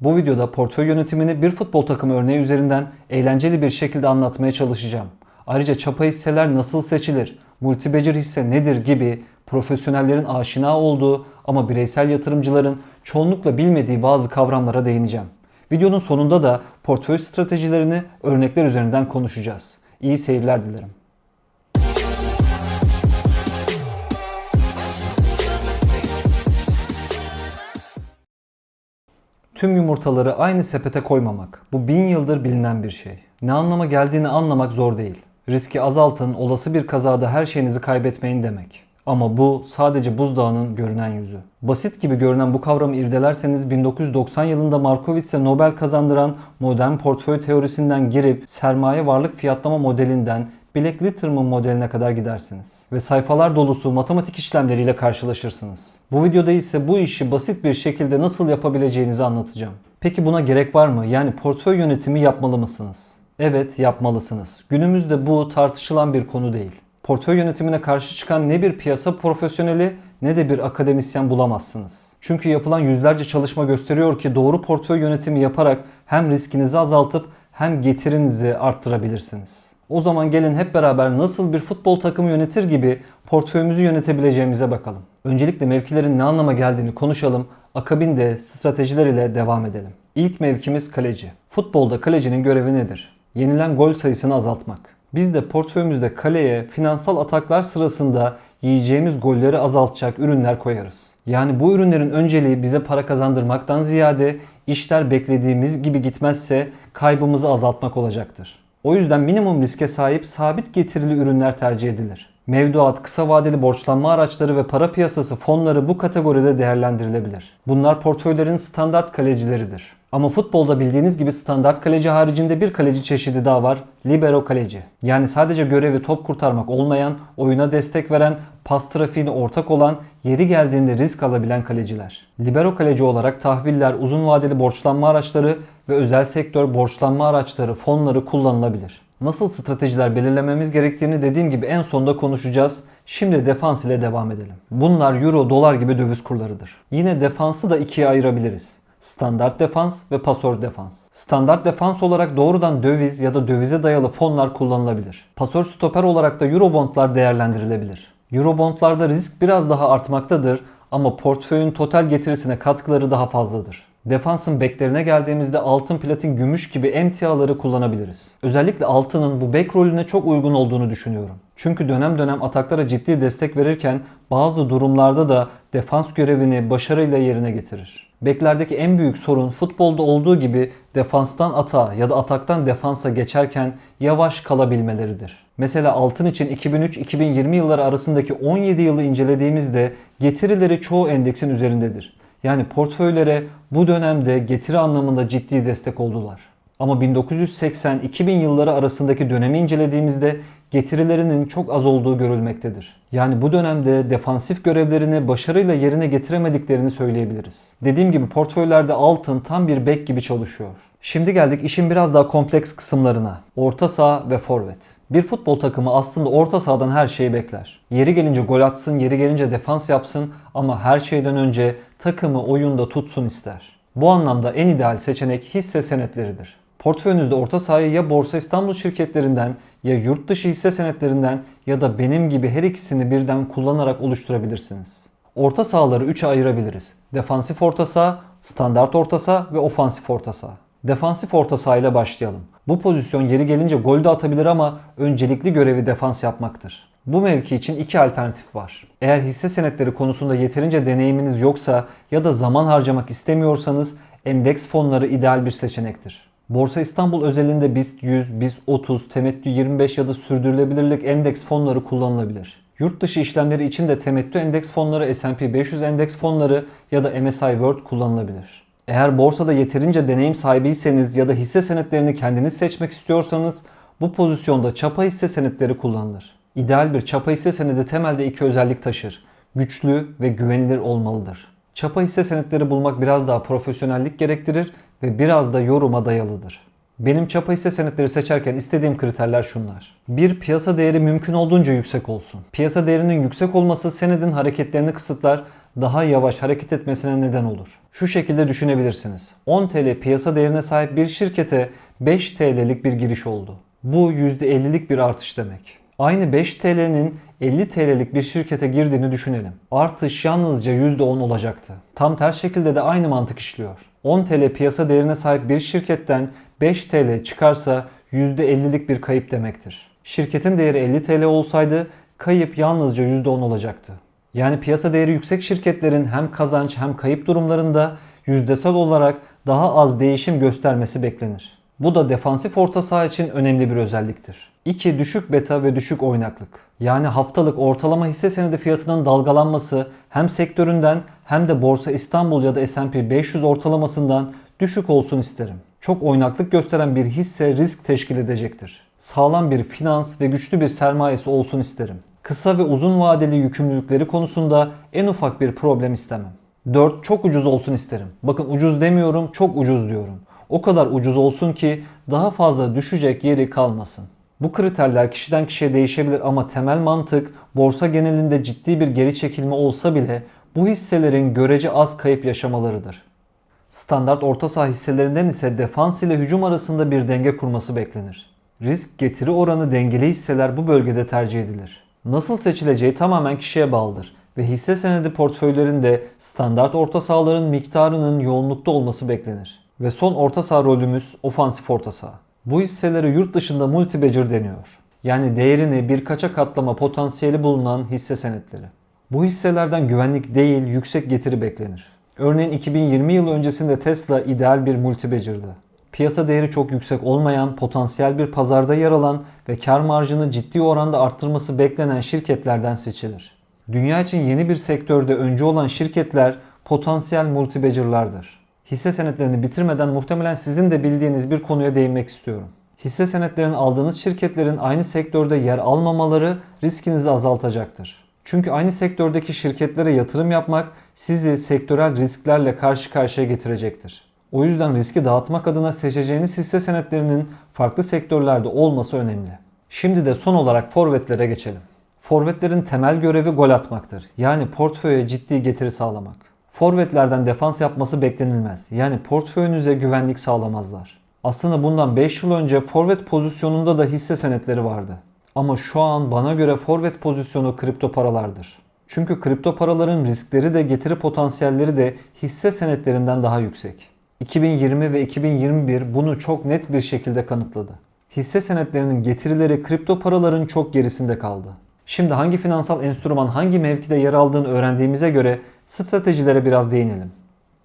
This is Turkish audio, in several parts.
Bu videoda portföy yönetimini bir futbol takımı örneği üzerinden eğlenceli bir şekilde anlatmaya çalışacağım. Ayrıca çapa hisseler nasıl seçilir, multibecir hisse nedir gibi profesyonellerin aşina olduğu ama bireysel yatırımcıların çoğunlukla bilmediği bazı kavramlara değineceğim. Videonun sonunda da portföy stratejilerini örnekler üzerinden konuşacağız. İyi seyirler dilerim. Tüm yumurtaları aynı sepete koymamak. Bu bin yıldır bilinen bir şey. Ne anlama geldiğini anlamak zor değil. Riski azaltın, olası bir kazada her şeyinizi kaybetmeyin demek. Ama bu sadece buzdağının görünen yüzü. Basit gibi görünen bu kavramı irdelerseniz 1990 yılında Markowitz'e Nobel kazandıran modern portföy teorisinden girip sermaye varlık fiyatlama modelinden Black Litterman modeline kadar gidersiniz. Ve sayfalar dolusu matematik işlemleriyle karşılaşırsınız. Bu videoda ise bu işi basit bir şekilde nasıl yapabileceğinizi anlatacağım. Peki buna gerek var mı? Yani portföy yönetimi yapmalı mısınız? Evet yapmalısınız. Günümüzde bu tartışılan bir konu değil. Portföy yönetimine karşı çıkan ne bir piyasa profesyoneli ne de bir akademisyen bulamazsınız. Çünkü yapılan yüzlerce çalışma gösteriyor ki doğru portföy yönetimi yaparak hem riskinizi azaltıp hem getirinizi arttırabilirsiniz. O zaman gelin hep beraber nasıl bir futbol takımı yönetir gibi portföyümüzü yönetebileceğimize bakalım. Öncelikle mevkilerin ne anlama geldiğini konuşalım. Akabinde stratejiler ile devam edelim. İlk mevkimiz kaleci. Futbolda kalecinin görevi nedir? Yenilen gol sayısını azaltmak. Biz de portföyümüzde kaleye finansal ataklar sırasında yiyeceğimiz golleri azaltacak ürünler koyarız. Yani bu ürünlerin önceliği bize para kazandırmaktan ziyade işler beklediğimiz gibi gitmezse kaybımızı azaltmak olacaktır. O yüzden minimum riske sahip sabit getirili ürünler tercih edilir. Mevduat, kısa vadeli borçlanma araçları ve para piyasası fonları bu kategoride değerlendirilebilir. Bunlar portföylerin standart kalecileridir. Ama futbolda bildiğiniz gibi standart kaleci haricinde bir kaleci çeşidi daha var. Libero kaleci. Yani sadece görevi top kurtarmak olmayan, oyuna destek veren, pas trafiğine ortak olan, yeri geldiğinde risk alabilen kaleciler. Libero kaleci olarak tahviller, uzun vadeli borçlanma araçları ve özel sektör borçlanma araçları, fonları kullanılabilir. Nasıl stratejiler belirlememiz gerektiğini dediğim gibi en sonda konuşacağız. Şimdi defans ile devam edelim. Bunlar euro, dolar gibi döviz kurlarıdır. Yine defansı da ikiye ayırabiliriz. Standart defans ve pasör defans. Standart defans olarak doğrudan döviz ya da dövize dayalı fonlar kullanılabilir. Pasör stoper olarak da Eurobondlar değerlendirilebilir. Eurobondlarda risk biraz daha artmaktadır ama portföyün total getirisine katkıları daha fazladır. Defansın beklerine geldiğimizde altın, platin, gümüş gibi emtiaları kullanabiliriz. Özellikle altının bu bek rolüne çok uygun olduğunu düşünüyorum. Çünkü dönem dönem ataklara ciddi destek verirken bazı durumlarda da defans görevini başarıyla yerine getirir. Beklerdeki en büyük sorun futbolda olduğu gibi defanstan atağa ya da ataktan defansa geçerken yavaş kalabilmeleridir. Mesela altın için 2003-2020 yılları arasındaki 17 yılı incelediğimizde getirileri çoğu endeksin üzerindedir. Yani portföylere bu dönemde getiri anlamında ciddi destek oldular. Ama 1980-2000 yılları arasındaki dönemi incelediğimizde getirilerinin çok az olduğu görülmektedir. Yani bu dönemde defansif görevlerini başarıyla yerine getiremediklerini söyleyebiliriz. Dediğim gibi portföylerde altın tam bir bek gibi çalışıyor. Şimdi geldik işin biraz daha kompleks kısımlarına. Orta saha ve forvet. Bir futbol takımı aslında orta sahadan her şeyi bekler. Yeri gelince gol atsın, yeri gelince defans yapsın ama her şeyden önce takımı oyunda tutsun ister. Bu anlamda en ideal seçenek hisse senetleridir. Portföyünüzde orta sahayı ya Borsa İstanbul şirketlerinden ya yurt dışı hisse senetlerinden ya da benim gibi her ikisini birden kullanarak oluşturabilirsiniz. Orta sahaları 3'e ayırabiliriz. Defansif orta saha, standart orta saha ve ofansif orta saha. Defansif orta saha ile başlayalım. Bu pozisyon yeri gelince gol de atabilir ama öncelikli görevi defans yapmaktır. Bu mevki için iki alternatif var. Eğer hisse senetleri konusunda yeterince deneyiminiz yoksa ya da zaman harcamak istemiyorsanız endeks fonları ideal bir seçenektir. Borsa İstanbul özelinde BIST 100, BIST 30, Temettü 25 ya da sürdürülebilirlik endeks fonları kullanılabilir. Yurt dışı işlemleri için de temettü endeks fonları, S&P 500 endeks fonları ya da MSI World kullanılabilir. Eğer borsada yeterince deneyim sahibiyseniz ya da hisse senetlerini kendiniz seçmek istiyorsanız bu pozisyonda çapa hisse senetleri kullanılır. İdeal bir çapa hisse senedi temelde iki özellik taşır. Güçlü ve güvenilir olmalıdır. Çapa hisse senetleri bulmak biraz daha profesyonellik gerektirir ve biraz da yoruma dayalıdır. Benim çapa hisse senetleri seçerken istediğim kriterler şunlar. Bir Piyasa değeri mümkün olduğunca yüksek olsun. Piyasa değerinin yüksek olması senedin hareketlerini kısıtlar daha yavaş hareket etmesine neden olur. Şu şekilde düşünebilirsiniz. 10 TL piyasa değerine sahip bir şirkete 5 TL'lik bir giriş oldu. Bu %50'lik bir artış demek. Aynı 5 TL'nin 50 TL'lik bir şirkete girdiğini düşünelim. Artış yalnızca %10 olacaktı. Tam ters şekilde de aynı mantık işliyor. 10 TL piyasa değerine sahip bir şirketten 5 TL çıkarsa %50'lik bir kayıp demektir. Şirketin değeri 50 TL olsaydı kayıp yalnızca %10 olacaktı. Yani piyasa değeri yüksek şirketlerin hem kazanç hem kayıp durumlarında yüzdesel olarak daha az değişim göstermesi beklenir. Bu da defansif orta saha için önemli bir özelliktir. 2. Düşük beta ve düşük oynaklık. Yani haftalık ortalama hisse senedi fiyatının dalgalanması hem sektöründen hem de Borsa İstanbul ya da S&P 500 ortalamasından düşük olsun isterim. Çok oynaklık gösteren bir hisse risk teşkil edecektir. Sağlam bir finans ve güçlü bir sermayesi olsun isterim. Kısa ve uzun vadeli yükümlülükleri konusunda en ufak bir problem istemem. 4. Çok ucuz olsun isterim. Bakın ucuz demiyorum, çok ucuz diyorum. O kadar ucuz olsun ki daha fazla düşecek yeri kalmasın. Bu kriterler kişiden kişiye değişebilir ama temel mantık borsa genelinde ciddi bir geri çekilme olsa bile bu hisselerin görece az kayıp yaşamalarıdır. Standart orta saha hisselerinden ise defans ile hücum arasında bir denge kurması beklenir. Risk getiri oranı dengeli hisseler bu bölgede tercih edilir. Nasıl seçileceği tamamen kişiye bağlıdır ve hisse senedi portföylerinde standart orta sahaların miktarının yoğunlukta olması beklenir. Ve son orta saha rolümüz ofansif orta saha. Bu hisselere yurt dışında multibagger deniyor. Yani değerini birkaça katlama potansiyeli bulunan hisse senetleri. Bu hisselerden güvenlik değil yüksek getiri beklenir. Örneğin 2020 yılı öncesinde Tesla ideal bir multibagger'dı. Piyasa değeri çok yüksek olmayan, potansiyel bir pazarda yer alan ve kar marjını ciddi oranda arttırması beklenen şirketlerden seçilir. Dünya için yeni bir sektörde öncü olan şirketler potansiyel multibagger'lardır. Hisse senetlerini bitirmeden muhtemelen sizin de bildiğiniz bir konuya değinmek istiyorum. Hisse senetlerini aldığınız şirketlerin aynı sektörde yer almamaları riskinizi azaltacaktır. Çünkü aynı sektördeki şirketlere yatırım yapmak sizi sektörel risklerle karşı karşıya getirecektir. O yüzden riski dağıtmak adına seçeceğiniz hisse senetlerinin farklı sektörlerde olması önemli. Şimdi de son olarak forvetlere geçelim. Forvetlerin temel görevi gol atmaktır. Yani portföye ciddi getiri sağlamak. Forvetlerden defans yapması beklenilmez. Yani portföyünüze güvenlik sağlamazlar. Aslında bundan 5 yıl önce forvet pozisyonunda da hisse senetleri vardı. Ama şu an bana göre forvet pozisyonu kripto paralardır. Çünkü kripto paraların riskleri de getiri potansiyelleri de hisse senetlerinden daha yüksek. 2020 ve 2021 bunu çok net bir şekilde kanıtladı. Hisse senetlerinin getirileri kripto paraların çok gerisinde kaldı. Şimdi hangi finansal enstrüman hangi mevkide yer aldığını öğrendiğimize göre stratejilere biraz değinelim.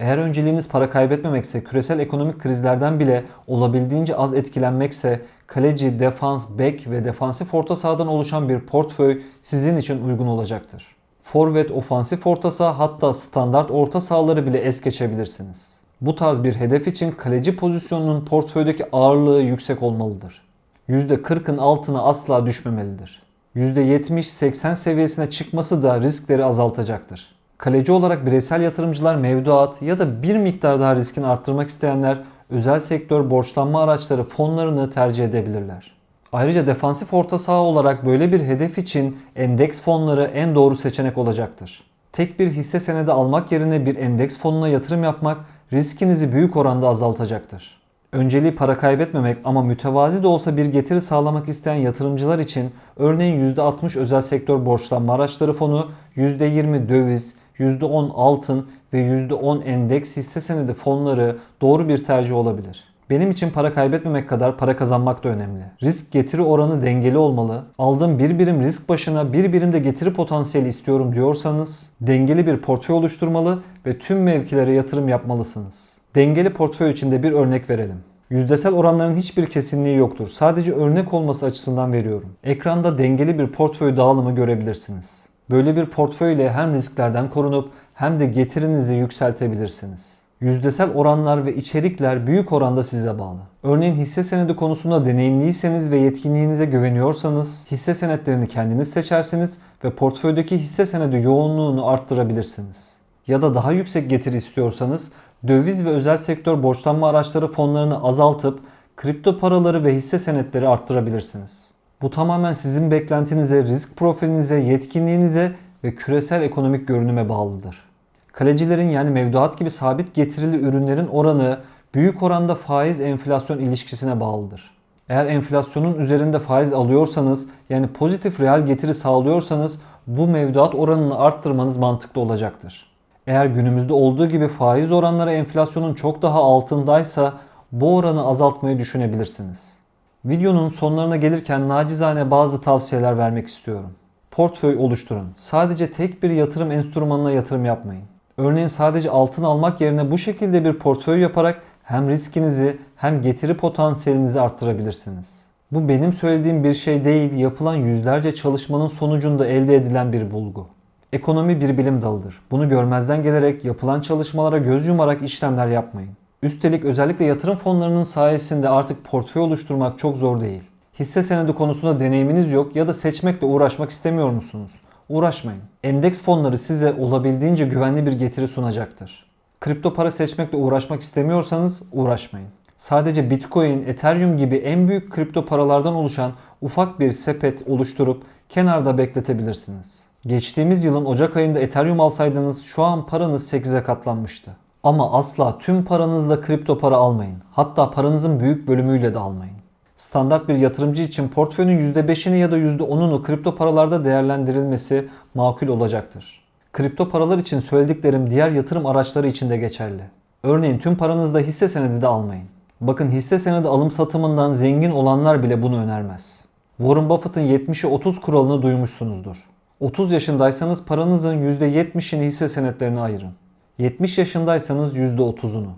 Eğer önceliğiniz para kaybetmemekse, küresel ekonomik krizlerden bile olabildiğince az etkilenmekse, kaleci, defans, bek ve defansif orta sahadan oluşan bir portföy sizin için uygun olacaktır. Forvet, ofansif orta saha hatta standart orta sahaları bile es geçebilirsiniz. Bu tarz bir hedef için kaleci pozisyonunun portföydeki ağırlığı yüksek olmalıdır. %40'ın altına asla düşmemelidir. %70-80 seviyesine çıkması da riskleri azaltacaktır. Kaleci olarak bireysel yatırımcılar mevduat ya da bir miktar daha riskini arttırmak isteyenler özel sektör borçlanma araçları fonlarını tercih edebilirler. Ayrıca defansif orta saha olarak böyle bir hedef için endeks fonları en doğru seçenek olacaktır. Tek bir hisse senedi almak yerine bir endeks fonuna yatırım yapmak riskinizi büyük oranda azaltacaktır. Önceliği para kaybetmemek ama mütevazi de olsa bir getiri sağlamak isteyen yatırımcılar için örneğin %60 özel sektör borçlanma araçları fonu, %20 döviz, %10 altın ve %10 endeks hisse senedi fonları doğru bir tercih olabilir. Benim için para kaybetmemek kadar para kazanmak da önemli. Risk getiri oranı dengeli olmalı. Aldığım bir birim risk başına bir birim de getiri potansiyeli istiyorum diyorsanız dengeli bir portföy oluşturmalı ve tüm mevkilere yatırım yapmalısınız. Dengeli portföy içinde bir örnek verelim. Yüzdesel oranların hiçbir kesinliği yoktur. Sadece örnek olması açısından veriyorum. Ekranda dengeli bir portföy dağılımı görebilirsiniz. Böyle bir portföy ile hem risklerden korunup hem de getirinizi yükseltebilirsiniz. Yüzdesel oranlar ve içerikler büyük oranda size bağlı. Örneğin hisse senedi konusunda deneyimliyseniz ve yetkinliğinize güveniyorsanız hisse senetlerini kendiniz seçersiniz ve portföydeki hisse senedi yoğunluğunu arttırabilirsiniz. Ya da daha yüksek getiri istiyorsanız döviz ve özel sektör borçlanma araçları fonlarını azaltıp kripto paraları ve hisse senetleri arttırabilirsiniz. Bu tamamen sizin beklentinize, risk profilinize, yetkinliğinize ve küresel ekonomik görünüme bağlıdır. Kalecilerin yani mevduat gibi sabit getirili ürünlerin oranı büyük oranda faiz enflasyon ilişkisine bağlıdır. Eğer enflasyonun üzerinde faiz alıyorsanız yani pozitif reel getiri sağlıyorsanız bu mevduat oranını arttırmanız mantıklı olacaktır. Eğer günümüzde olduğu gibi faiz oranları enflasyonun çok daha altındaysa bu oranı azaltmayı düşünebilirsiniz. Videonun sonlarına gelirken nacizane bazı tavsiyeler vermek istiyorum. Portföy oluşturun. Sadece tek bir yatırım enstrümanına yatırım yapmayın. Örneğin sadece altın almak yerine bu şekilde bir portföy yaparak hem riskinizi hem getiri potansiyelinizi arttırabilirsiniz. Bu benim söylediğim bir şey değil, yapılan yüzlerce çalışmanın sonucunda elde edilen bir bulgu. Ekonomi bir bilim dalıdır. Bunu görmezden gelerek yapılan çalışmalara göz yumarak işlemler yapmayın. Üstelik özellikle yatırım fonlarının sayesinde artık portföy oluşturmak çok zor değil. Hisse senedi konusunda deneyiminiz yok ya da seçmekle uğraşmak istemiyor musunuz? Uğraşmayın. Endeks fonları size olabildiğince güvenli bir getiri sunacaktır. Kripto para seçmekle uğraşmak istemiyorsanız uğraşmayın. Sadece Bitcoin, Ethereum gibi en büyük kripto paralardan oluşan ufak bir sepet oluşturup kenarda bekletebilirsiniz. Geçtiğimiz yılın Ocak ayında Ethereum alsaydınız şu an paranız 8'e katlanmıştı. Ama asla tüm paranızla kripto para almayın. Hatta paranızın büyük bölümüyle de almayın. Standart bir yatırımcı için portföyünün %5'ini ya da %10'unu kripto paralarda değerlendirilmesi makul olacaktır. Kripto paralar için söylediklerim diğer yatırım araçları için de geçerli. Örneğin tüm paranızda hisse senedi de almayın. Bakın hisse senedi alım satımından zengin olanlar bile bunu önermez. Warren Buffett'ın 70'e 30 kuralını duymuşsunuzdur. 30 yaşındaysanız paranızın %70'ini hisse senetlerine ayırın. 70 yaşındaysanız %30'unu.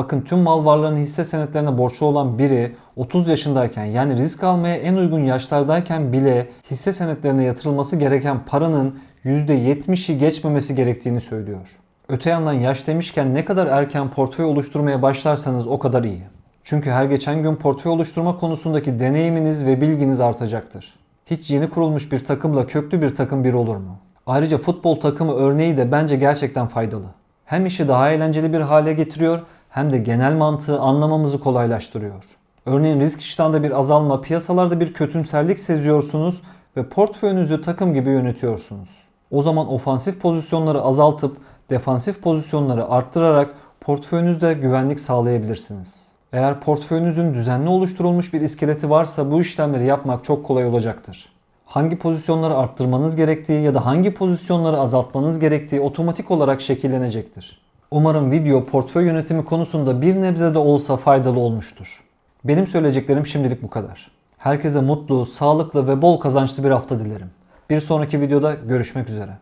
Bakın tüm mal varlığının hisse senetlerine borçlu olan biri 30 yaşındayken yani risk almaya en uygun yaşlardayken bile hisse senetlerine yatırılması gereken paranın %70'i geçmemesi gerektiğini söylüyor. Öte yandan yaş demişken ne kadar erken portföy oluşturmaya başlarsanız o kadar iyi. Çünkü her geçen gün portföy oluşturma konusundaki deneyiminiz ve bilginiz artacaktır. Hiç yeni kurulmuş bir takımla köklü bir takım bir olur mu? Ayrıca futbol takımı örneği de bence gerçekten faydalı. Hem işi daha eğlenceli bir hale getiriyor hem de genel mantığı anlamamızı kolaylaştırıyor. Örneğin risk iştahında bir azalma, piyasalarda bir kötümserlik seziyorsunuz ve portföyünüzü takım gibi yönetiyorsunuz. O zaman ofansif pozisyonları azaltıp defansif pozisyonları arttırarak portföyünüzde güvenlik sağlayabilirsiniz. Eğer portföyünüzün düzenli oluşturulmuş bir iskeleti varsa bu işlemleri yapmak çok kolay olacaktır. Hangi pozisyonları arttırmanız gerektiği ya da hangi pozisyonları azaltmanız gerektiği otomatik olarak şekillenecektir. Umarım video portföy yönetimi konusunda bir nebze de olsa faydalı olmuştur. Benim söyleyeceklerim şimdilik bu kadar. Herkese mutlu, sağlıklı ve bol kazançlı bir hafta dilerim. Bir sonraki videoda görüşmek üzere.